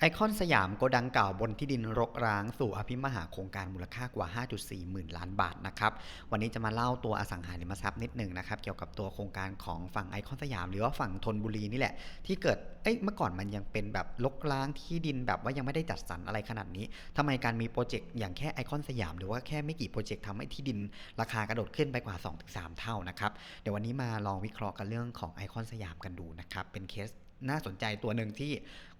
ไอคอนสยามโกดังเก่าบนที่ดินรกร้างสู่อภิมหาโครงการมูลค่ากว่า 5.4 หมื่นล้านบาทนะครับ วันนี้จะมาเล่าตัวอสังหาริมทรัพย์นิดหนึ่งนะครับ เกี่ยวกับตัวโครงการของฝั่งไอคอนสยาม หรือว่าฝั่งธนบุรีนี่แหละ ที่เกิด เอ้ยเมื่อก่อนมันยังเป็นแบบรกร้างที่ดินแบบว่ายังไม่ได้จัดสรรอะไรขนาดนี้ทำไมการมีโปรเจกต์อย่างแค่ไอคอนสยาม หรือว่าแค่ไม่กี่โปรเจกต์ทำให้ที่ดิน ราคากระโดดขึ้นไปกว่า 2-3 เท่านะครับ เดี๋ยววันนี้มาลองวิเคราะห์กันเรื่องของไอคอนสยามกันดูนะครับ เป็นเคส น่าสนใจตัวหนึ่งที่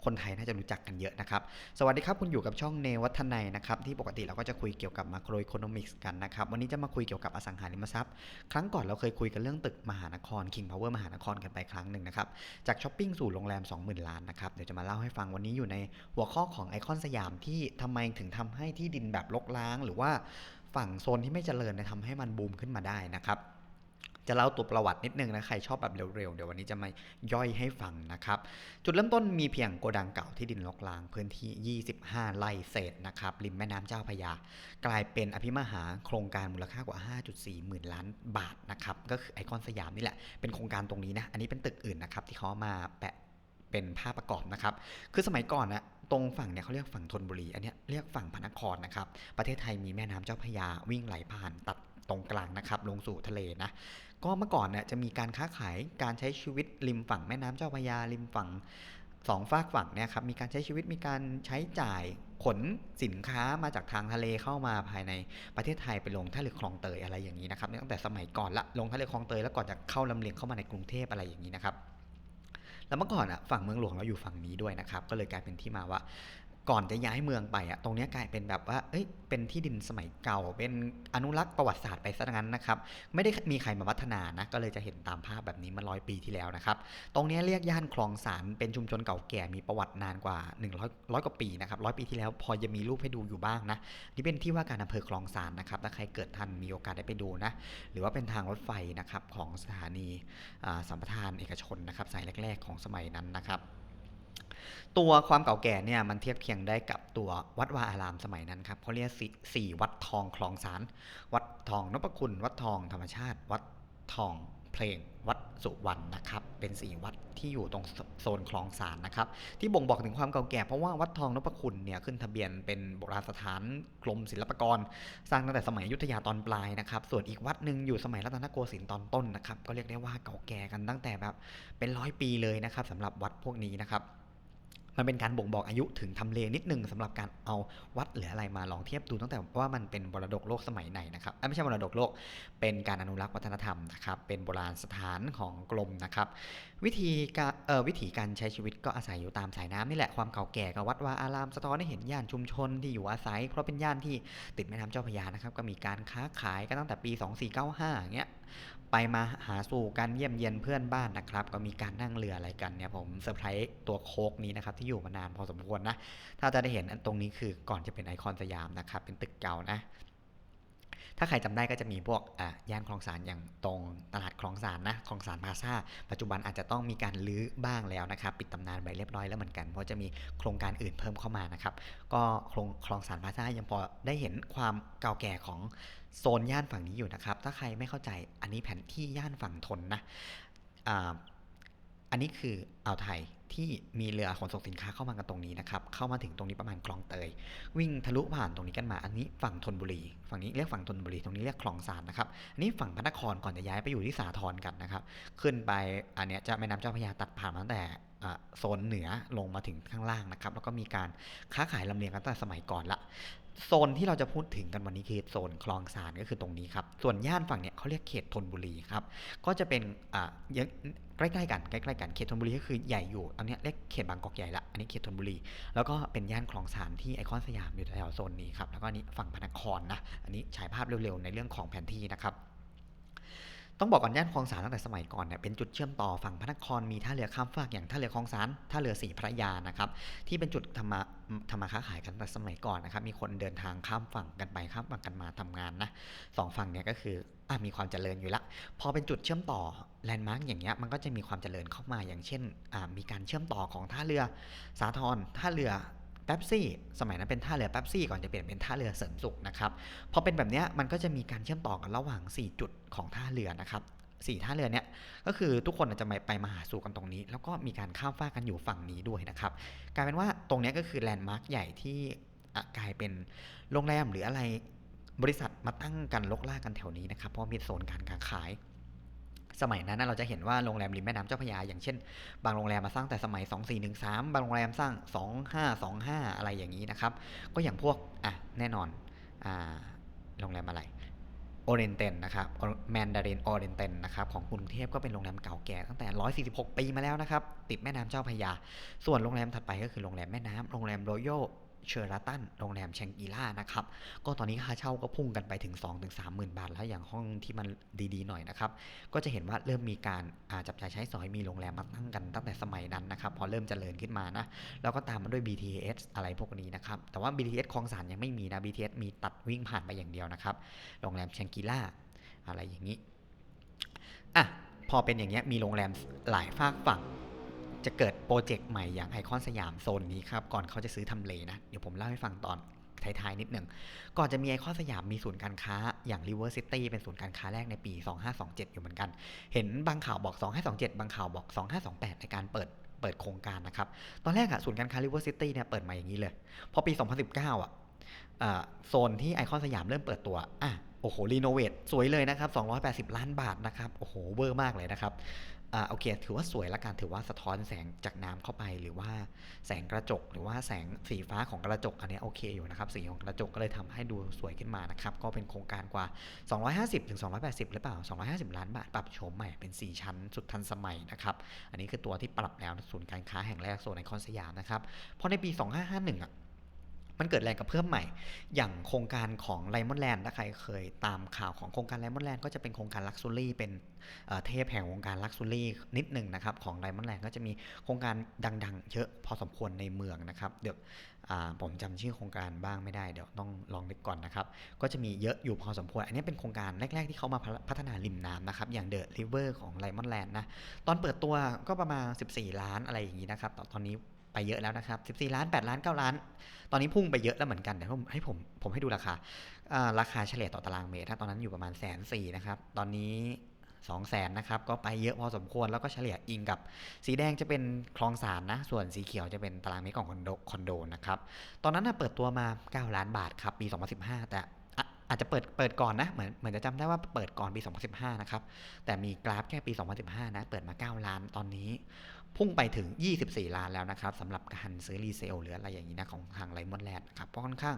คนไทยน่าจะรู้จักกันเยอะนะครับ สวัสดีครับคุณอยู่กับช่องเนวัฒนัยนะครับที่ปกติเราก็จะคุยเกี่ยวกับมาโครอิคโนมิกส์กันนะครับวันนี้จะมาคุยเกี่ยวกับอสังหาริมทรัพย์ ครั้งก่อนเราเคยคุยกันเรื่องตึกมหานคร King Power มหานครกันไปครั้งหนึ่งนะครับจากช้อปปิ้งสู่โรงแรม 20,000 ล้านนะครับเดี๋ยวจะมาเล่าให้ฟังวันนี้อยู่ในหัวข้อของไอคอนสยามที่ทำไมถึงทำให้ที่ดินแบบรกร้าง หรือว่าฝั่งโซนที่ไม่เจริญเนี่ยทำให้มันบูมขึ้นมาได้นะครับ จะเล่าตัวประวัตินิดนึงนะ ใครชอบแบบเร็วๆ เดี๋ยววันนี้จะมาย่อยให้ฟังนะครับ จุดเริ่มต้นมีเพียงโกดังเก่าที่ดินรกร้าง พื้นที่ 25 ไร่เศษนะครับ ริมแม่น้ำเจ้าพยา กลายเป็นอภิมหาโครงการมูลค่ากว่า 5.4 หมื่นล้านบาทนะครับ ก็คือไอคอนสยามนี่แหละ เป็นโครงการตรงนี้นะ อันนี้เป็นตึกอื่นนะครับที่เขามาแปะเป็นภาพประกอบนะครับ คือสมัยก่อนนะตรงฝั่งเนี่ยเขาเรียกฝั่งธนบุรี อันนี้เรียกฝั่งพระนครนะครับ ประเทศไทยมีแม่น้ำเจ้าพยาวิ่งไหลผ่านตัด ตรงกลางนะครับลงสู่ทะเลนะก็เมื่อก่อนเนี่ยจะมีการค้าขายการใช้ชีวิตริมฝั่งแม่น้ำเจ้าพระยาริมฝั่งสองฝากฝั่งเนี่ยครับมีการใช้ชีวิตมีการใช้จ่ายขนสินค้ามาจากทางทะเลเข้ามาภายในประเทศไทยไปลงท่าเรือคลองเตยอะไรอย่างนี้นะครับตั้งแต่สมัยก่อนละลงท่าเรือคลองเตยแล้วก่อนจะเข้าลำเลียงเข้ามาในกรุงเทพอะไรอย่างนี้นะครับแล้วเมื่อก่อนอะฝั่งเมืองหลวงเราอยู่ฝั่งนี้ด้วยนะครับ ก็เลยกลายเป็นที่มาว่า ก่อนจะย้ายเมืองไปอะตรงนี้กลายเป็นแบบว่า เอ้ย เป็นที่ดินสมัยเก่า เป็นอนุรักษ์ประวัติศาสตร์ไปซะงั้นนะครับ ไม่ได้มีใครมาพัฒนานะ ก็เลยจะเห็นตามภาพแบบนี้มาร้อยปีที่แล้วนะครับ ตรงนี้เรียกย่านคลองสารเป็นชุมชนเก่าแก่มีประวัตินานกว่า100ร้อยกว่าปีนะครับร้อยปีที่แล้วพอจะมีรูปให้ดูอยู่บ้างนะ นี่เป็นที่ว่าการอำเภอคลองสารนะครับ ถ้าใครเกิดทันมีโอกาสได้ไปดูนะ หรือว่าเป็นทางรถไฟนะครับของสถานีสัมปทานเอกชนนะครับสายแรก ๆ ของสมัยนั้นนะครับ ตัวความเก่าแก่เนี่ยมันเทียบเคียงได้กับตัววัดวาอารามสมัยนั้นครับเขาเรียกสี่วัดทองคลองสาร วัดทองนพคุณ วัดทองธรรมชาติ วัดทองเพลง วัดสุวรรณนะครับ เป็นสี่วัดที่อยู่ตรงโซนคลองสารนะครับ ที่บ่งบอกถึงความเก่าแก่เพราะว่าวัดทองนพคุณเนี่ยขึ้นทะเบียนเป็นโบราณสถานกรมศิลปากร สร้างตั้งแต่สมัยยุทธยาตอนปลายนะครับ ส่วนอีกวัดหนึ่งอยู่สมัยรัตนโกสินทร์ตอนต้นนะครับ ก็เรียกได้ว่าเก่าแก่กันตั้งแต่แบบเป็นร้อยปีเลยนะครับสำหรับวัดพวกนี้นะครับ มันเป็นการบ่งบอกอายุถึงทำเลนิดหนึ่งสำหรับการเอาวัดหรืออะไรมาลองเทียบดูตั้งแต่ว่ามันเป็นมรดกโลกสมัยไหนนะครับไม่ใช่มรดกโลก เป็นการอนุรักษ์วัฒนธรรมนะครับเป็นโบราณสถานของกรมนะครับวิธีการวิธีการใช้ชีวิตก็อาศัยอยู่ตามสายน้ำนี่แหละความเก่าแก่กับวัดวาอารามสะท้อนให้เห็นย่านชุมชนที่อยู่อาศัย เพราะเป็นย่านที่ติดแม่น้ำเจ้าพระยานะครับก็มีการค้าขายกันตั้งแต่ปี 2495อย่างเงี้ย ไปมาหาสู่กันเยี่ยมเยียนเพื่อนบ้านนะครับ ก็มีการนั่งเรืออะไรกันเนี่ยผมเซอร์ไพรส์ตัวโคกนี้นะครับที่อยู่มานานพอสมควรนะ ถ้าจะได้เห็นอันตรงนี้คือก่อนจะเป็นไอคอนสยามนะครับ เป็นตึกเก่านะ ถ้าใครจำได้ก็จะมีพวกอะย่านคลองสารอย่างตรงตลาดคลองสารนะคลองสารพาซ่าปัจจุบันอาจจะต้องมีการลื้อบ้างแล้วนะครับ ปิดตำนานไปเรียบร้อยแล้วเหมือนกัน เพราะจะมีโครงการอื่นเพิ่มเข้ามานะครับ ก็โครงคลองสารพาซ่ายังพอได้เห็นความเก่าแก่ของ โซนย่านฝั่งนี้อยู่นะครับ ถ้าใครไม่เข้าใจอันนี้แผนที่ย่านฝั่งทนนะอันนี้คืออ่าวไทยที่มีเรือขนส่งสินค้าเข้ามากันตรงนี้นะครับ เข้ามาถึงตรงนี้ประมาณคลองเตย วิ่งทะลุผ่านตรงนี้กันมา อันนี้ฝั่งธนบุรี ฝั่งนี้เรียกฝั่งธนบุรี ตรงนี้เรียกคลองสานนะครับ อันนี้ฝั่งพระนครก่อนจะย้ายไปอยู่ที่สาทรกันนะครับ ขึ้นไปอันเนี้ยจะแม่น้ำเจ้าพระยาตัดผ่านมาตั้งแต่โซนเหนือลงมาถึงข้างล่างนะครับ แล้วก็มีการค้าขายลำเลียงกันตั้งแต่สมัยก่อนละ โซนที่เราจะพูดถึงกันวันนี้คือโซนคลองสานก็คือตรงนี้ครับ ส่วนย่านฝั่งเนี่ยเขาเรียกเขตธนบุรีครับ ก็จะเป็นอ่าใกล้ๆกันใกล้ๆกันเขตธนบุรีก็คือใหญ่อยู่ อันเนี้ยเรียกเขตบางกอกใหญ่ละ อันนี้เขตธนบุรี แล้วก็เป็นย่านคลองสานที่ไอคอนสยามอยู่แถวโซนนี้ครับ แล้วก็อันนี้ฝั่งพนักครนะ อันนี้ฉายภาพเร็วๆในเรื่องของแผนที่นะครับ ต้องบอกก่อนย่านคลองสานตั้งแต่สมัยก่อนเนี่ยเป็นจุดเชื่อมต่อฝั่งพระนครมีท่าเรือข้ามฟากอย่างท่าเรือคลองสานท่าเรือศรีพระยานะครับที่เป็นจุดทำมาทำมาค้าขายกันตั้งแต่สมัยก่อนนะครับมีคนเดินทางข้ามฝั่งกันไปข้ามฝั่งกันมาทำงานนะสองฝั่งเนี่ยก็คืออะมีความเจริญอยู่ละพอเป็นจุดเชื่อมต่อแลนด์มาร์กอย่างเงี้ยมันก็จะมีความเจริญเข้ามาอย่างเช่นอ่ามีการเชื่อมต่อของท่าเรือสาทรท่าเรือ แป๊บซี่สมัยนั้นเป็นท่าเรือแป๊บซี่ก่อนจะเปลี่ยนเป็นท่าเรือเสริมสุขนะครับพอเป็นแบบนี้มันก็จะมีการเชื่อมต่อกันระหว่าง 4 จุดของท่าเรือนะครับสี่ท่าเรือเนี่ยก็คือทุกคนจะไปไปมาหาสู่กันตรงนี้ แล้วก็มีการข้ามฟากกันอยู่ฝั่งนี้ด้วยนะครับกลายเป็นว่าตรงนี้ก็คือแลนด์มาร์คใหญ่ที่กลายเป็นโรงแรมหรืออะไรบริษัทมาตั้งกันลกล่ากันแถวนี้นะครับเพราะมีโซนการค้าขาย สมัยนั้นเราจะเห็นว่าโรงแรมริมแม่น้ำเจ้าพระยาอย่างเช่น บางโรงแรมมาสร้างแต่สมัย 2413 บางโรงแรมสร้าง 2525 อะไรอย่างนี้นะครับ ก็อย่างพวกอะแน่นอนอ่าโรงแรมอะไรโอเรนเตนนะครับแมนดารินโอเรนเตนนะครับของกรุงเทพก็เป็นโรงแรมเก่าแก่ตั้งแต่ 146 ปีมาแล้วนะครับ ติดแม่น้ำเจ้าพระยา ส่วนโรงแรมถัดไปก็คือโรงแรมแม่น้ำโรงแรมรโย เชอราตันโรงแรมแชงกีล่านะครับ ก็ตอนนี้ค่าเช่าก็พุ่งกันไปถึง 2-3หมื่นบาท แล้วอย่างห้องที่มันดีๆหน่อยนะครับ ก็จะเห็นว่าเริ่มมีการอาจับจ่ายใช้สอยมีโรงแรมมาตั้งกันตั้งแต่สมัยนั้นนะครับ พอเริ่มเจริญขึ้นมานะ แล้วก็ตามมาด้วย BTS อะไรพวกนี้นะครับ แต่ว่า BTS คลองสานยังไม่มีนะ BTS มีตัดวิ่งผ่านไปอย่างเดียวนะครับ โรงแรมแชงกีล่าอะไรอย่างนี้ อะ พอเป็นอย่างเงี้ย มีโรงแรมหลายฝากฝั่ง จะเกิดโปรเจกต์ใหม่อย่างไอคอนสยามโซนนี้ครับ ก่อนเขาจะซื้อทำเลนะ เดี๋ยวผมเล่าให้ฟังตอนท้ายๆนิดหนึ่ง ก่อนจะมีไอคอนสยามมีศูนย์การค้าอย่าง River City เป็นศูนย์การค้าแรกในปี 2527 อยู่เหมือนกัน เห็นบางข่าวบอก 2527 บางข่าวบอก 2528 ในการเปิดเปิดโครงการนะครับ ตอนแรกอะศูนย์การค้า River City เนี่ยเปิดมาอย่างนี้เลย พอปี 2019อะโซนที่ไอคอนสยามเริ่มเปิดตัวอะ โอ้โหรีโนเวทสวยเลยนะครับ 280 ล้านบาทนะครับโอ้โหเวอร์มากเลยนะครับอ่าโอเคถือว่าสวยละกันถือว่าสะท้อนแสงจากน้ำเข้าไปหรือว่าแสงกระจก หรือว่าแสงสีฟ้าของกระจกอันนี้โอเคอยู่นะครับสีของกระจกก็เลยทำให้ดูสวยขึ้นมานะครับก็เป็นโครงการกว่า 250ถึง280 หรือเปล่า 250 ล้านบาทปรับโฉมใหม่เป็น 4 ชั้นสุดทันสมัยนะครับอันนี้คือตัวที่ปรับแล้วศูนย์การค้าแห่งแรกโซนไอคอนสยามนะครับพอในปี 2551อะ มันเกิดแรงกระเพื่อมใหม่ อย่างโครงการของไ m มอนแลนด์ถ้าใครเคยตามข่าวของโครงการไ m มอนแลนด์ก็จะเป็นโครงการลักซ์ u รี่เป็นเทพแห่งวงการลักซ์ u รี่นิดหนึ่งนะครับ ของไ m มอนแลนด์ก็จะมีโครงการดังๆ เยอะพอสมควรในเมืองนะครับ เดี๋ยวผมจำชื่อโครงการบ้างไม่ได้เดี๋ยวต้องลองนึกก่อนนะครับ ก็จะมีเยอะอยู่พอสมควร อันนี้เป็นโครงการแรก ๆ ที่เขามาพัฒนาริมน้ำนะครับ อย่างเดอะริเวอร์ของไ m มอนแลนด์นะ ตอนเปิดตัวก็ประมาณ 14 ล้านอะไรอย่างนี้นะครับ ตอนนี้ ไปเยอะแล้วนะครับ 14 ล้าน 8 ล้าน 9 ล้าน ตอนนี้พุ่งไปเยอะแล้วเหมือนกันเดี๋ยวผมให้ผมผมให้ดูราคาราคาเฉลี่ยต่อตารางเมตรถ้าตอนนั้นอยู่ประมาณแสนสี่นะครับตอนนี้2 0 0แสนนะครับ ก็ไปเยอะพอสมควรแล้วก็เฉลี่ยอิงกับ สีแดงจะเป็นคลองสารนะ ส่วนสีเขียวจะเป็นตารางเมตรของคอนโดคอนโดนะครับ ตอนนั้นนะเปิดตัวมา 9 ล้านบาทครับ ปี 2015 แต่อะอาจจะเปิดเปิดก่อนนะเหมือนเหมือนจะจำได้ว่าเปิดก่อนปี 2015 นะครับ แต่มีกราฟแค่ปี 2015 นะ เปิดมา 9 ล้านตอนนี้ พุ่งไปถึง 24 ล้านแล้วนะครับสำหรับการซื้อรีเซลหรืออะไรอย่างนี้นะของทางไลมอนแลนด์นะครับเพราะค่อนข้าง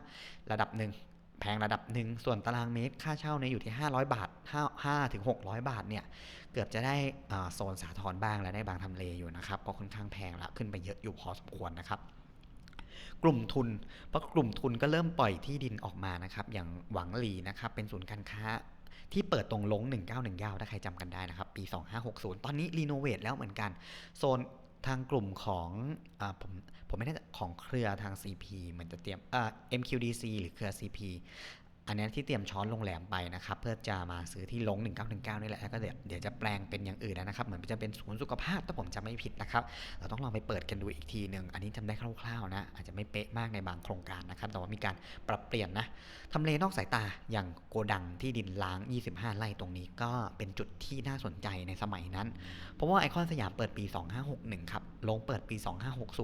ระดับหนึ่งแพงระดับหนึ่งส่วนตารางเมตรค่าเช่าเนี่ยอยู่ที่ 500 บาท5 5ถึง 600 บาทเนี่ยเกือบจะได้โซนสาทรบ้างแล้วในบางทำเลอยู่นะครับก็ค่อนข้างแพงละขึ้นไปเยอะอยู่พอสมควรนะครับกลุ่มทุน เพราะกลุ่มทุนก็เริ่มปล่อยที่ดินออกมานะครับ อย่างหวังหลีนะครับ เป็นศูนย์การค้า ที่เปิดตรงลง 1919 ถ้าใครจำกันได้นะครับ ปี 2560 ตอนนี้รีโนเวทแล้วเหมือนกัน โซนทางกลุ่มของอผมผมไม่แน่ใจของเครือทาง CP เหมือนจะเตรียมอ่อ MQDC หรือเครือ CP อันนี้ที่เตรียมช้อนโรงแรมไปนะครับเพื่อจะมาซื้อที่ลง 1919นี่แหละแล้วก็เดี๋ยวเดี๋ยวจะแปลงเป็นอย่างอื่นนะครับเหมือนจะเป็นศูนย์สุขภาพถ้าผมจำไม่ผิดนะครับเราต้องลองไปเปิดกันดูอีกทีหนึ่งอันนี้จำได้คร่าวๆนะอาจจะไม่เป๊ะมากในบางโครงการนะครับแต่ว่ามีการปรับเปลี่ยนนะทำเลนอกสายตาอย่างโกดังที่ดินล้าง 25 ไร่ตรงนี้ก็เป็นจุดที่น่าสนใจในสมัยนั้น เพราะว่าไอคอนสยามเปิดปี 2561 ครับลงเปิดปี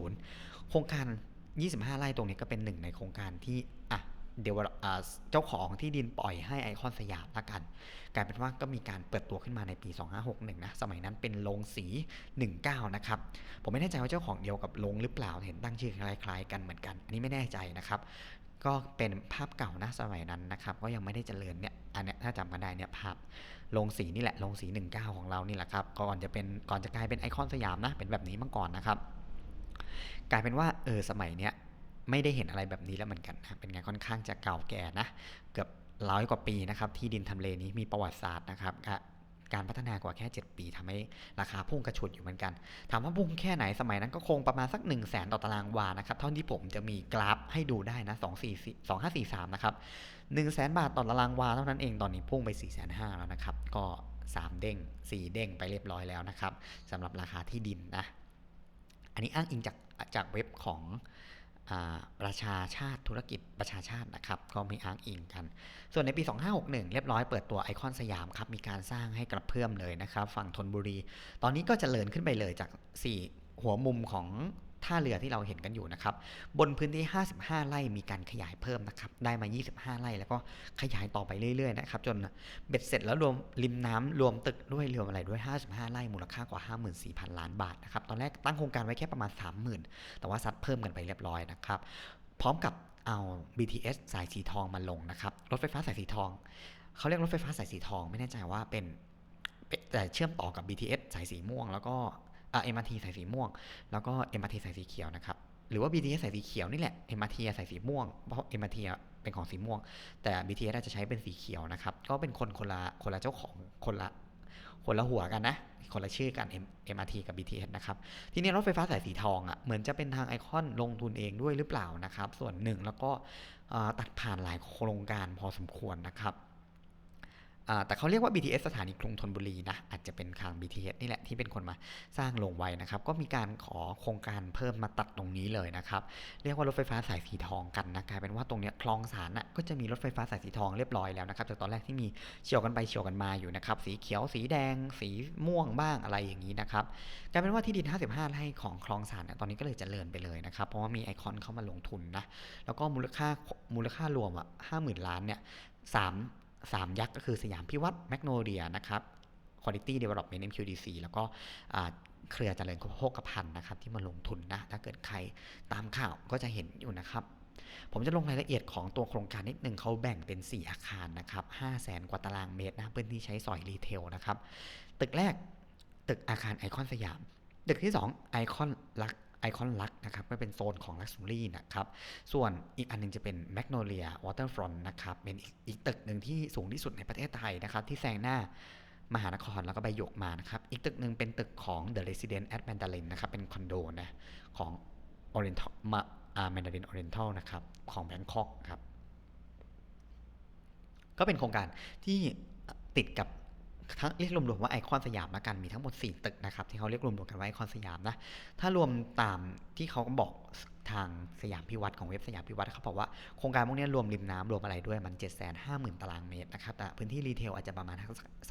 2560 โครงการ 25 ไร่ตรงนี้ก็เป็นหนึ่งในโครงการที่อะ เดี๋ยวเจ้าของที่ดินปล่อยให้ไอคอนสยามละกัน กลายเป็นว่าก็มีการเปิดตัวขึ้นมาในปี 2561 นะ สมัยนั้นเป็นโรงสี 19 นะครับ ผมไม่แน่ใจว่าเจ้าของเดียวกับโรงหรือเปล่า เห็นตั้งชื่อคล้ายๆกันเหมือนกัน อันนี้ไม่แน่ใจนะครับ ก็เป็นภาพเก่านะสมัยนั้นนะครับ ก็ยังไม่ได้เจริญเนี่ย อันนี้ถ้าจำกันได้เนี่ยภาพโรงสีนี่แหละ โรงสี 19 ของเรานี่แหละครับ ก่อนจะเป็น ก่อนจะกลายเป็นไอคอนสยามนะ เป็นแบบนี้มาก่อนนะครับ กลายเป็นว่าเออสมัยเนี้ย ไม่ได้เห็นอะไรแบบนี้แล้วเหมือนกันนะเป็นไงค่อนข้างจะเก่าแก่นะเกือบร้อยกว่าปีนะครับที่ดินทำเลนี้มีประวัติศาสตร์นะครับการพัฒนากว่าแค่ 7 ปีทำให้ราคาพุ่งกระฉุดอยู่เหมือนกัน ถามว่าพุ่งแค่ไหนสมัยนั้นก็คงประมาณสัก 1 0 0 0 0แสนต่อตารางวานะครับ เท่าที่ผมจะมีกราฟให้ดูได้นะ2 4 2 5 4 3นะครับ1 0 0 0 0แสนบาทต่อตารางวาเท่านั้นเองตอนนี้พุ่งไป 4 5 0 0 0แล้วนะครับ ก็ 3 เด้ง 4 เด้งไปเรียบร้อยแล้วนะครับสำหรับราคาที่ดินนะ อันนี้อ้างอิงจากจากเว็บของ ประชาชาติธุรกิจประชาชาตินะครับ ก็มีอ้างอิงกัน ส่วนในปี 2561 เรียบร้อยเปิดตัวไอคอนสยามครับ มีการสร้างให้กระเพื่อมเลยนะครับ ฝั่งธนบุรี ตอนนี้ก็จเจริญขึ้นไปเลยจาก 4 หัวมุมของ ท่าเรือที่เราเห็นกันอยู่นะครับ บนพื้นที่ 55 ไร่มีการขยายเพิ่มนะครับ ได้มา 25 ไร่แล้วก็ขยายต่อไปเรื่อยๆนะครับ จนเบ็ดเสร็จแล้วรวมริมน้ำรวมตึกด้วยรวมอะไรด้วย 55 ไร่มูลค่ากว่า 54,000 ล้านบาทนะครับ ตอนแรกตั้งโครงการไว้แค่ประมาณ 30,000 แต่ว่าซัดเพิ่มกันไปเรียบร้อยนะครับ พร้อมกับเอา BTS สายสีทองมาลงนะครับ รถไฟฟ้าสายสีทอง เขาเรียกรถไฟฟ้าสายสีทอง ไม่แน่ใจว่าเป็นแต่เชื่อมต่อกับ BTS สายสีม่วง แล้วก็ อ่า MRT สายสีม่วง แล้วก็ MRT สายสีเขียวนะครับ หรือว่า BTS สายสีเขียวนี่แหละ MRT สายสีม่วง เพราะ MRT อะเป็นของสีม่วง แต่ BTS อาจจะใช้เป็นสีเขียวนะครับ ก็เป็นคนคนละคนละเจ้าของคนละคนละหัวกันนะ คนละชื่อกัน MRT กับ BTS นะครับ ทีนี้รถไฟฟ้าสายสีทองอะ เหมือนจะเป็นทางไอคอนลงทุนเองด้วยหรือเปล่านะครับ ส่วนหนึ่งแล้วก็ตัดผ่านหลายโครงการพอสมควรนะครับ แต่เขาเรียกว่า BTS สถานีกรุงธนบุรีนะอาจจะเป็นทาง BTS นี่แหละที่เป็นคนมาสร้างลงไว้นะครับ ก็มีการขอโครงการเพิ่มมาตัดตรงนี้เลยนะครับ เรียกว่ารถไฟฟ้าสายสีทองกันนะกลายเป็นว่าตรงเนี้ยคลองสารน่ะก็จะมีรถไฟฟ้าสายสีทองเรียบร้อยแล้วนะครับจากตอนแรกที่มีเฉียวกันไปเฉียวกันมาอยู่นะครับสีเขียวสีแดง สีม่วงบ้างอะไรอย่างนี้นะครับกลายเป็นว่าที่ดิน 55 ไร่ของคลองสานเนี่ยตอนนี้ก็เลยจเจริญไปเลยนะครับเพราะว่ามีไอคอนเข้ามาลงทุนนะแล้วก็มูลค่ามูลค่ารวมอะ50,000ล้านเนี่ยสาม สามยักษ์ก็คือสยามพิวัตรแมกโนเลียนะครับ Quality Development MQDC แล้วก็เครือเจริญโภคภัณฑ์นะครับ ที่มาลงทุนนะ ถ้าเกิดใครตามข่าวก็จะเห็นอยู่นะครับ ผมจะลงรายละเอียดของตัวโครงการนิดหนึ่งเขาแบ่งเป็น 4 อาคารนะครับ5 0 0แสนกว่าตารางเมตรนะพื้นที่ใช้สอยรีเทลนะครับ ตึกแรกตึกอาคารไอคอนสยาม ตึกที่ 2 ไอคอนลัก ไอคอนลักนะครับก็เป็นโซนของลักซ์ r รี่นะครับส่วนอีกอันหนึงจะเป็นแมกโนเลียวอเตอร์ฟรอนต์นะครับเป็นอีกอีกตึกหนึ่งที่สูงที่สุดในประเทศไทยนะครับที่แซงหน้ามหานครแล้วก็ใบหยกมานะครับ อีกตึกหนึ่งเป็นตึกของ The Resident at Mandarin นะครับ เป็นคอนโดนะของ Oriental มาอ่า Mandarin Oriental นะครับ ของแบงคอกครับ ก็เป็นโครงการที่ติดกับ ทั้งเรียกรวมๆว่าไอคอนสยามละกันมีทั้งหมด 4 ตึกนะครับที่เขาเรียกรวมๆกันว่าไอคอนสยามนะถ้ารวมตามที่เขาบอกทางสยามพิวัตรของเว็บสยามพิวัตรเขาบอกว่าโครงการพวกนี้รวมริมน้ำรวมอะไรด้วยมัน 7 5 0 0 0 0 ตารางเมตรนะครับแต่พื้นที่รีเทลอาจจะประมาณ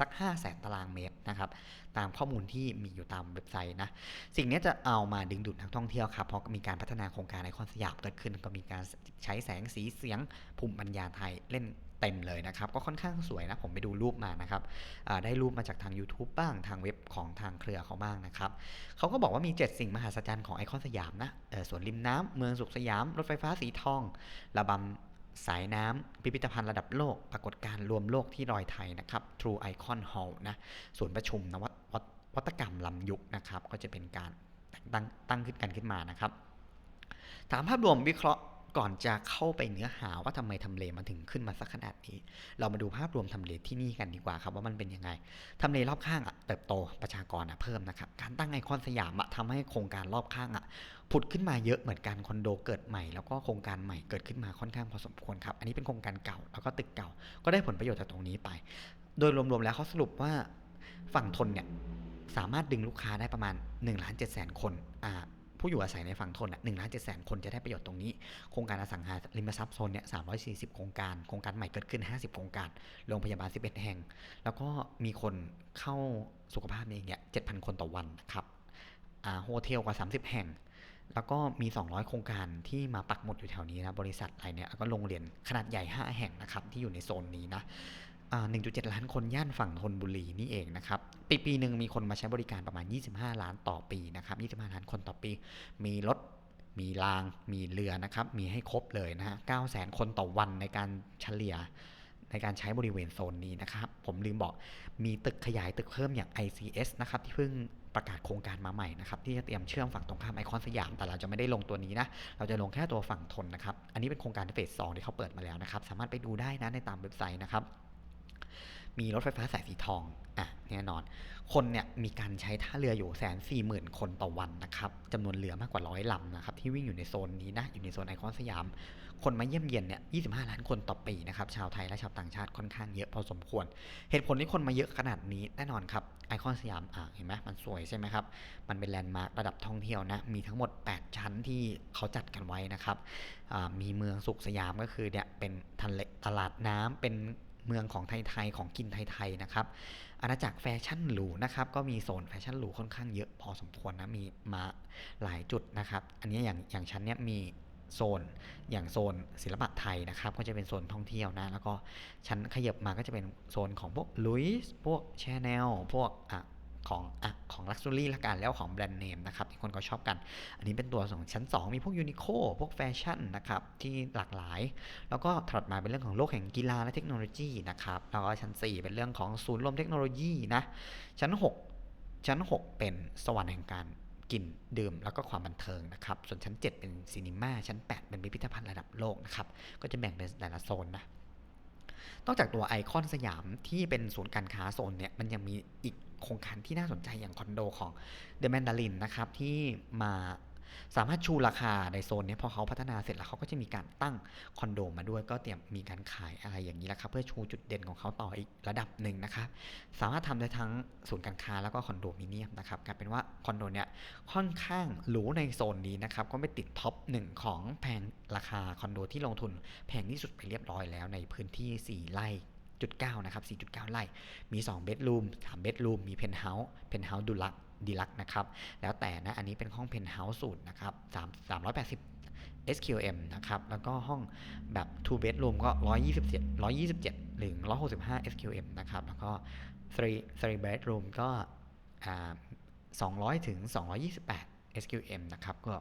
สัก5 0 0 0 0 ตารางเมตรนะครับตามข้อมูลที่มีอยู่ตามเว็บไซต์นะสิ่งนี้จะเอามาดึงดูดนักท่องเที่ยวครับเพราะมีการพัฒนาโครงการไอคอนสยามเกิดขึ้นก็มีการใช้แสงสีเสียงภูมิปัญญาไทยเล่น เต็มเลยนะครับ ก็ค่อนข้างสวยนะผมไปดูรูปมานะครับได้รูปมาจากทาง YouTube บ้างทางเว็บของทางเครือเขาบ้างนะครับเขาก็บอกว่ามี 7 สิ่งมหัศจรรย์ของไอคอนสยามนะสวนริมน้ำเมืองสุขสยาม รถไฟฟ้าสีทอง ระบำสายน้ำพิพิธภัณฑ์ระดับโลก ปรากฏการรวมโลกที่รอยไทยนะครับ True Icon Hall นะศูนย์ประชุมนวัตวัตวัตกรรมลำยุคนะครับ ก็จะเป็นการตั้งตั้งขึ้นกันขึ้นมานะครับ ถามภาพรวมวิเคราะห์ ก่อนจะเข้าไปเนื้อหาว่าทำไมทำเลมันถึงขึ้นมาสักขนาดนี้ เรามาดูภาพรวมทำเลที่นี่กันดีกว่าครับว่ามันเป็นยังไงทำเลรอบข้างอะเติบโตประชากรอะเพิ่มนะครับการตั้งไอคอนสยามอะทำให้โครงการรอบข้างอะผุดขึ้นมาเยอะเหมือนกันคอนโดเกิดใหม่แล้วก็โครงการใหม่เกิดขึ้นมาค่อนข้างพอสมควรครับอันนี้เป็นโครงการเก่าแล้วก็ตึกเก่า ก็ได้ผลประโยชน์จากตรงนี้ไป โดยรวมๆแล้วเขาสรุปว่าฝั่งทนเนี่ยสามารถดึงลูกค้าได้ประมาณ1ล้าน7แสนคนอ่า ผู้อยู่อาศัยในฝั่งทนอะ1ล้าน7แสนคนจะได้ประโยชน์ตรงนี้ โครงการอสังหาริมทรัพย์โซนเนี่ย340โครงการ โครงการใหม่เกิดขึ้น50โครงการ โรงพยาบาล11แห่ง แล้วก็มีคนเข้าสุขภาพเองเนี่ย7,000คนต่อวันนะครับอ่าโฮเทลกว่า 30 แห่ง แล้วก็มี 200 โครงการที่มาปักหมุดอยู่แถวนี้นะ บริษัทอะไรเนี่ย ก็โรงเรียนขนาดใหญ่ 5 แห่งนะครับ ที่อยู่ในโซนนี้นะอ่า1.7 ล้านคนย่านฝั่งธนบุรีนี่เองนะครับปีปีหนึ่งมีคนมาใช้บริการประมาณ 25 ล้านต่อปีนะครับ25 ล้านคนต่อปี มีรถมีราง มีเรือนะครับ มีให้ครบเลยนะฮะ9แสนคนต่อวันในการเฉลี่ยในการใช้บริเวณโซนนี้นะครับ ผมลืมบอกมีตึกขยายตึกเพิ่มอย่าง ICS นะครับที่เพิ่งประกาศโครงการมาใหม่นะครับที่จะเตรียมเชื่อมฝั่งตรงข้ามไอคอนสยาม แต่เราจะไม่ได้ลงตัวนี้นะ เราจะลงแค่ตัวฝั่งทนนะครับ อันนี้เป็นโครงการเฟสสองที่เขาเปิดมาแล้วนะครับ สามารถไปดูได้นะในตามเว็บไซต์นะครับ มีรถไฟฟ้าสายสีทองอะแน่นอน คนเนี่ยมีการใช้ท่าเรืออยู่แสนสี่หมื่นคนต่อวันนะครับจำนวนเรือมากกว่าร้อยลำนะครับที่วิ่งอยู่ในโซนนี้นะอยู่ในโซนไอคอนสยาม คนมาเยี่ยมเยียนเนี่ย25ล้านคนต่อปีนะครับชาวไทยและชาวต่างชาติค่อนข้างเยอะพอสมควร เหตุผลที่คนมาเยอะขนาดนี้แน่นอนครับไอคอนสยามอะเห็นไหมมันสวยใช่ไหมครับมันเป็นแลนด์มาร์คระดับท่องเที่ยวนะมีทั้งหมด 8 ชั้นที่เขาจัดกันไว้นะครับมีเมืองสุขสยามก็คือเนี่ยเป็นทะเลตลาดน้ำเป็น เมืองของไทยๆของกินไทยๆนะครับอาณาจักรแฟชั่นหรูนะครับก็มีโซนแฟชั่นหรูค่อนข้างเยอะพอสมควรนะมีมาหลายจุดนะครับ อันนี้อย่างอย่างชั้นเนี้ยมีโซนอย่างโซนศิลปะไทยนะครับ ก็จะเป็นโซนท่องเที่ยวนะ แล้วก็ชั้นขยับมาก็จะเป็นโซนของพวกลุยส์พวกแชแนลพวกอะ ของอะของลักซ์ u รี่ละกันแล้วของแบรนด์เนมนะครับที่คนเขาชอบกัน อันนี้เป็นตัวของชั้น 2 มีพวกยูนิโคพวกแฟชั่นนะครับที่หลากหลาย แล้วก็ถัดมาเป็นเรื่องของโลกแห่งกีฬาและเทคโนโลยีนะครับแล้วก็ชั้น 4 เป็นเรื่องของศูนย์รวมเทคโนโลยีนะชั้น 6 ชั้น 6 เป็นสวรรค์แห่งการกินดื่มแล้วก็ความบันเทิงนะครับ ส่วนชั้น 7 เป็นซีนิม่าชั้น 8 เป็นพิพิธภัณฑ์ระดับโลกนะครับ ก็จะแบ่งเป็นแต่ละโซนนะนอกจากตัวไอคอนสยามที่เป็นศูนย์การค้าโซนเนี่ยมันยังมีอีก โครงการที่น่าสนใจอย่างคอนโดของ The Mandarin นะครับที่มาสามารถชูราคาในโซนนี้พอเขาพัฒนาเสร็จแล้วเขาก็จะมีการตั้งคอนโดมาด้วยก็เตรียมมีการขายอะไรอย่างนี้แหละครับเพื่อชูจุดเด่นของเขาต่ออีกระดับหนึ่งนะครับสามารถทำได้ทั้งศูนย์การค้าแล้วก็คอนโดมิเนียมนะครับกลายเป็นว่าคอนโดเนี้ยค่อนข้างหรูในโซนนี้นะครับก็ไปติดท็อปหนึ่งของแพงราคาคอนโดที่ลงทุนแพงที่สุดไปเรียบร้อยแล้วในพื้นที่ 4 ไร่ จุด9นะครับ 4.9 ไร่ มี2เบดรูม3เบดรูมมีเพนท์เฮาส์เพนท์เฮาส์ดูลักดีลักนะครับ แล้วแต่นะ อันนี้เป็นห้องเพนท์เฮาส์สูตรนะครับ3 380 SQM นะครับ แล้วก็ห้องแบบ2 bedroom ก็ 127 127 หรือ 165 SQM นะครับ แล้วก็3 3 bedroom ก็ 200 ถึง 228 SQM นะครับ ก็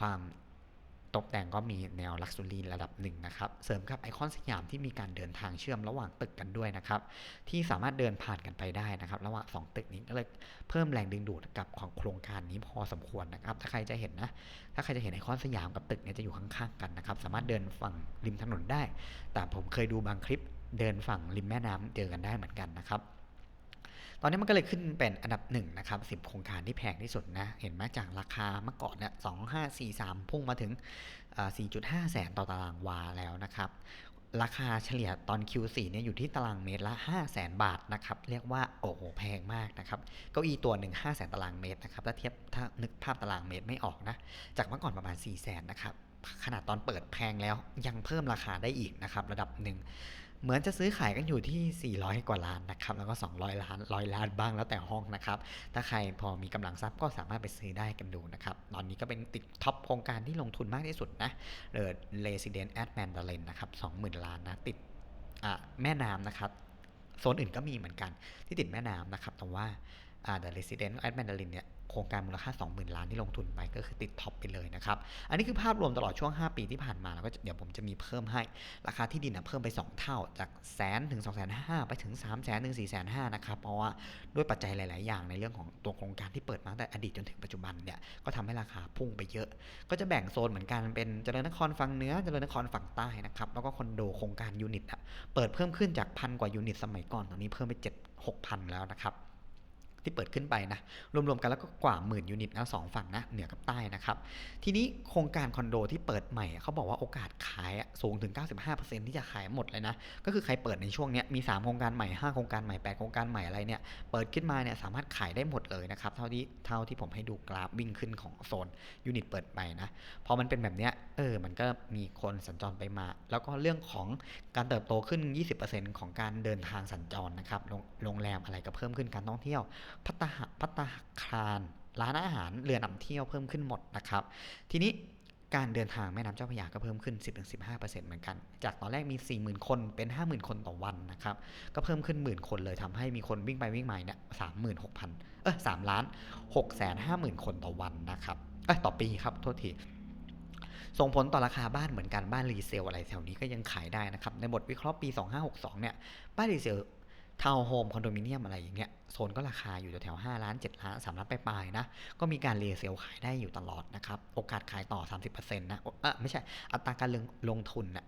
ความ ตกแต่งก็มีแนวลักซ์ u รี่ระดับหนึ่งนะครับ เสริมกับไอคอนสยามที่มีการเดินทางเชื่อมระหว่างตึกกันด้วยนะครับ ที่สามารถเดินผ่านกันไปได้นะครับ ระหว่าง2ตึกนี้ก็เลยเพิ่มแรงดึงดูดกับของโครงการนี้พอสมควรนะครับ ถ้าใครจะเห็นนะ ถ้าใครจะเห็นไอคอนสยามกับตึกเนี่ยจะอยู่ข้างๆกันนะครับ สามารถเดินฝั่งริมถนนได้ แต่ผมเคยดูบางคลิปเดินฝั่งริมแม่น้ำเจอกันได้เหมือนกันนะครับ ตอนนี้มันก็เลยขึ้นเป็นอันดับหนึ่งนะครับสิบโครงการที่แพงที่สุดนะ เห็นไหมจากราคาเมื่อก่อนเนี่ยสองห้าสี่สามพุ่งมาถึงอ่า4.5 แสนต่อตารางวาแล้วนะครับราคาเฉลี่ยตอน Q4 เนี่ยอยู่ที่ตารางเมตรละ 5 0 0แสนบาทนะครับ เรียกว่าโอ้โหแพงมากนะครับ เก้าอี้ตัวหนึ่ง5 0 0แสนตารางเมตรนะครับ ถ้าเทียบถ้านึกภาพตารางเมตรไม่ออกนะ จากเมื่อก่อนประมาณ 4 0 0แสนนะครับ ขนาดตอนเปิดแพงแล้วยังเพิ่มราคาได้อีกนะครับ ระดับหนึ่ง เหมือนจะซื้อขายกันอยู่ที่ 400 กว่าล้านนะครับ แล้วก็ 200 ล้าน 100 ล้านบ้างแล้วแต่ห้องนะครับ ถ้าใครพอมีกำลังทรัพย์ก็สามารถไปซื้อได้กันดูนะครับ ตอนนี้ก็เป็นติดท็อปโครงการที่ลงทุนมากที่สุดนะเออ Resident at Mandarin นะครับ 20,000 ล้านนะ ติดอะแม่น้ำนะครับ โซนอื่นก็มีเหมือนกันที่ติดแม่น้ำนะครับ แต่ว่า The Resident at Mandarin เนี่ยโครงการมูลค่า 20,000 ล้านที่ลงทุนไปก็คือติดท็อปไปเลยนะครับ อันนี้คือภาพรวมตลอดช่วง 5 ปีที่ผ่านมาแล้วก็เดี๋ยวผมจะมีเพิ่มให้ ราคาที่ดินเพิ่มไป 2 เท่าจากแสนถึง2 5 0 0 0ไปถึง3 0 0 0 0 0ถึง4 5 0 0 0นะครับ เพราะว่าด้วยปัจจัยหลาย ๆ อย่างในเรื่องของตัวโครงการที่เปิดมาตั้งแต่อดีตจนถึงปัจจุบันเนี่ยก็ทำให้ราคาพุ่งไปเยอะ ก็จะแบ่งโซนเหมือนกันเป็นเจริญนครฝั่งเหนือเจริญนครฝั่งใต้นะครับแล้วก็คอนโดโครงการยูนิตอะเปิดเพิ่มขึ้นจากพันกว่ายูนิตสมัยก่อนตอนนี้เพิ่มไป7 6,000 แล้วนะครับ ที่เปิดขึ้นไปนะรวมๆกันแล้วก็กว่าหมื่นยูนิตนะสองฝั่งนะเหนือกับใต้นะครับ ทีนี้โครงการคอนโดที่เปิดใหม่เขาบอกว่าโอกาสขายสูงถึง 95%ที่จะขายหมดเลยนะ ก็คือใครเปิดในช่วงนี้มี 3 โครงการใหม่ 5 โครงการใหม่ 8 โครงการใหม่อะไรเนี่ยเปิดขึ้นมาเนี่ยสามารถขายได้หมดเลยนะครับ เท่าที่เท่าที่ผมให้ดูกราฟวิ่งขึ้นของโซนยูนิตเปิดใหม่นะพอมันเป็นแบบเนี้ยเออมันก็มีคนสัญจรไปมา แล้วก็เรื่องของการเติบโตขึ้น 20%ของการเดินทางสัญจรนะครับโรงโรงแรมอะไรก็เพิ่มขึ้นการท่องเที่ยวพัตตาหะพัตตาคารร้านอาหารเรือนำเที่ยวเพิ่มขึ้นหมดนะครับ ทีนี้การเดินทางแม่น้ำเจ้าพระยาก็เพิ่มขึ้น 10-15%เหมือนกัน จากตอนแรกมี 40,000 คนเป็น 50,000 คนต่อวันนะครับ ก็เพิ่มขึ้นหมื่นคนเลยทำให้มีคนวิ่งไปวิ่งมาเนี่ย36,000เออ3ล้าน6แสน50,000คนต่อวันนะครับ เอยต่อปีครับ โทษที ส่งผลต่อราคาบ้านเหมือนกันบ้านรีเซลอะไรแถวนี้ก็ยังขายได้นะครับ ในบทวิเคราะห์ปี 2562 เนี่ย บ้านรีเซล ทาวน์โฮมคอนโดมิเนียมอะไรอย่างเงี้ยโซนก็ราคาอยู่แถวๆ5ล้าน 7 ล้าน 3 ล้านปลายๆนะ ก็มีการรีเซลขายได้อยู่ตลอดนะครับ โอกาสขายต่อ 30%นะเออไม่ใช่ อัตราการลงลงทุนน่ะ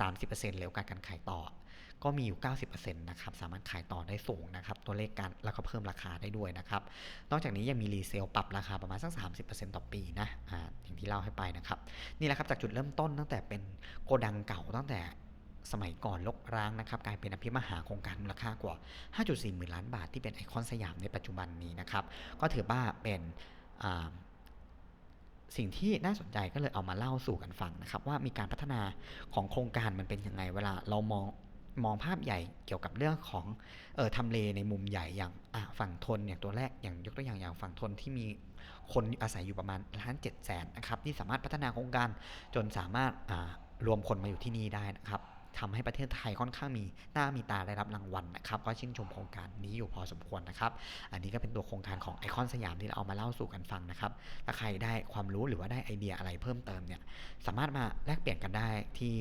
30%เร็วการการขายต่อ ก็มีอยู่ 90%นะครับ สามารถขายต่อได้สูงนะครับ ตัวเลขการแล้วก็เพิ่มราคาได้ด้วยนะครับ นอกจากนี้ยังมีรีเซลปรับราคาประมาณสัก 30%ต่อปีนะ อ่า อย่างที่เล่าให้ไปนะครับ นี่แหละครับ จากจุดเริ่มต้นตั้งแต่เป็นโกดังเก่าตั้งแต่ สมัยก่อนลกร้างนะครับกลายเป็นอภิมหาโครงการมูลค่ากว่า 5.4 หมื่นล้านบาทที่เป็นไอคอนสยามในปัจจุบันนี้นะครับ ก็ถือว่าเป็นสิ่งที่น่าสนใจก็เลยเอามาเล่าสู่กันฟังนะครับ ว่ามีการพัฒนาของโครงการมันเป็นยังไง เวลาเรามองมองภาพใหญ่เกี่ยวกับเรื่องของเออทำเลในมุมใหญ่อย่างฝั่งทนอย่างตัวแรกอย่างยกตัวอย่างอย่างฝั่งทนที่มีคนอาศัยอยู่ประมาณล้านเจ็ดแสนนะครับที่สามารถพัฒนาโครงการจนสามารถรวมคนมาอยู่ที่นี่ได้นะครับ ทำให้ประเทศไทยค่อนข้างมีหน้ามีตาได้รับรางวัลนะครับก็ชื่นชมโครงการนี้อยู่พอสมควรนะครับ อันนี้ก็เป็นตัวโครงการของไอคอนสยามที่เราเอามาเล่าสู่กันฟังนะครับ ถ้าใครได้ความรู้หรือว่าได้ไอเดียอะไรเพิ่มเติมเนี่ยสามารถมาแลกเปลี่ยนกันได้ที่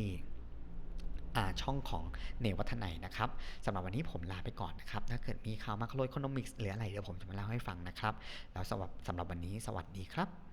ช่องของเนวัฒนัยนะครับสำหรับวันนี้ผมลาไปก่อนนะครับ ถ้าเกิดมีข่าวมาโคร e ค o นมิกส์หรืออะไรเดี๋ยวผมจะมาเล่าให้ฟังนะครับ แล้วสำหรับสำหรับวันนี้สวัสดีครับ